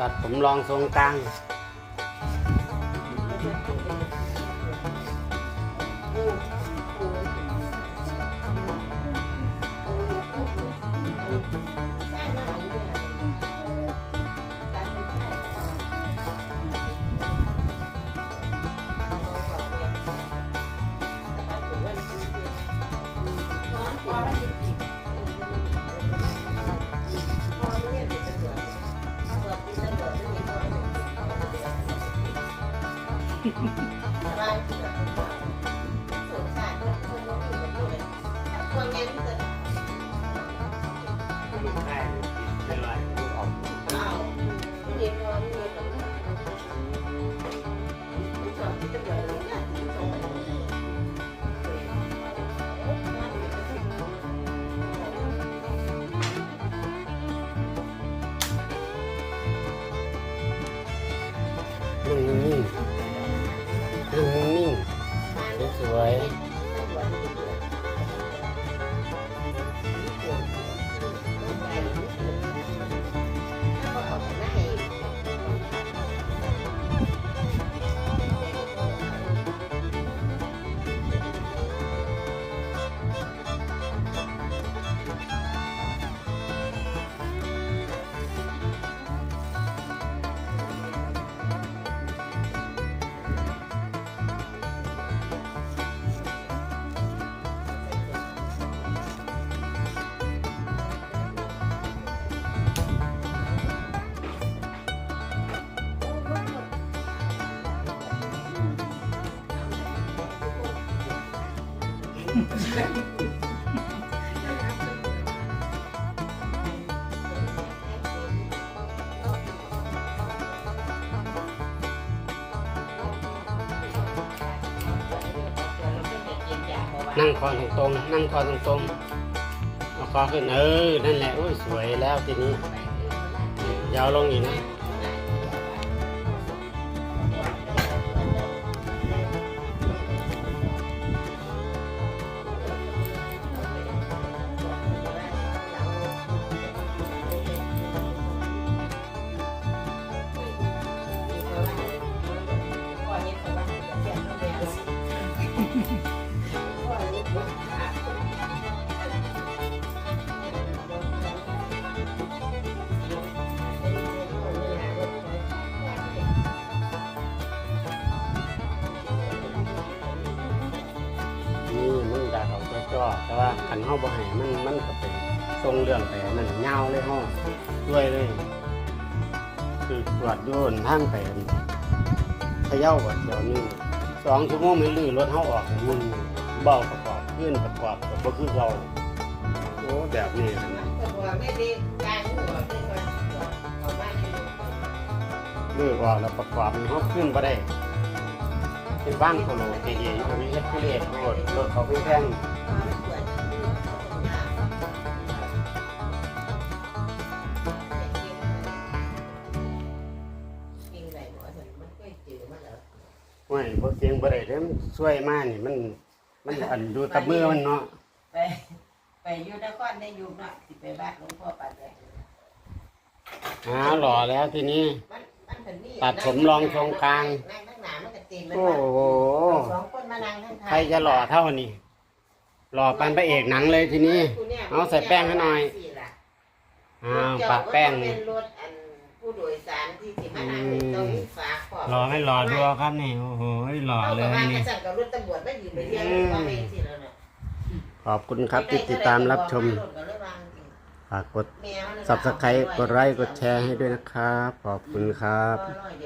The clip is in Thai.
ตัดผมรองทรงกลาง ลู ส นั่งคอตรงๆนั่งคอตรงตรงๆเอาคอขึ้นเออ นั่นแหละ โอ้ย สวยแล้วทีนี้ยาวลงอีกนะ กจ่อๆแต่ว่าขันห้าบ่ให้มันมันก็เป็นทรงเรื่องไปนั่นยาวเลยห้อด้วยเลย คือตรวจโยนทางไปเขย่าวัดเดี๋ยวนึงสองชั่วโมงไม่ลื้อรถเฮาออกมึงเบาประกอบขึ้นประกอบกับบ่คือเราโอ้แบบนี้นะลื้อออกแล้วประกอบมันเฮาขึ้นบ่ได้เป็นบ้านโคโลเดีๆอยู่ เฮ็ดผู้เล่นรถรถเขาไปแพงห้วยบ่เสียงบ่ได้เด้อมันช่วยมานี่มันมันอันดูแตะมือมันเนาะไปไปอยู่นครได้อยู่เนาะสิไปบ้านหลวงพ่อปัดแดงหาหล่อแล้วทีนี้มันมันเป็นนี่ตัดผมรองทรงกลางนั่ ตีนมันโอ้โห สองคนมานั่งทั้งใครจะหล่อเท่านี้ หล่อปันพระเอกหนังเลยทีนี้ เอาใส่แป้งให้หน่อย อ้าวปะแป้ง เป็นรถอันผู้โดยสารที่สิมานั่งอยู่ตรงนี้ฝากขอบหล่อไม่หล่อดูเอาครับนี่ โอ้โห หล่อเลยนี่นี่สั่งกับรถตำรวจไม่อยู่ไปเที่ยวก็ไม่สิแล้วเนาะขอบคุณครับที่ติดตามรับชม ฝากกด แมว subscribe กดไลค์ กดแชร์ให้ด้วยนะครับ ขอบคุณครับร้อยเดียว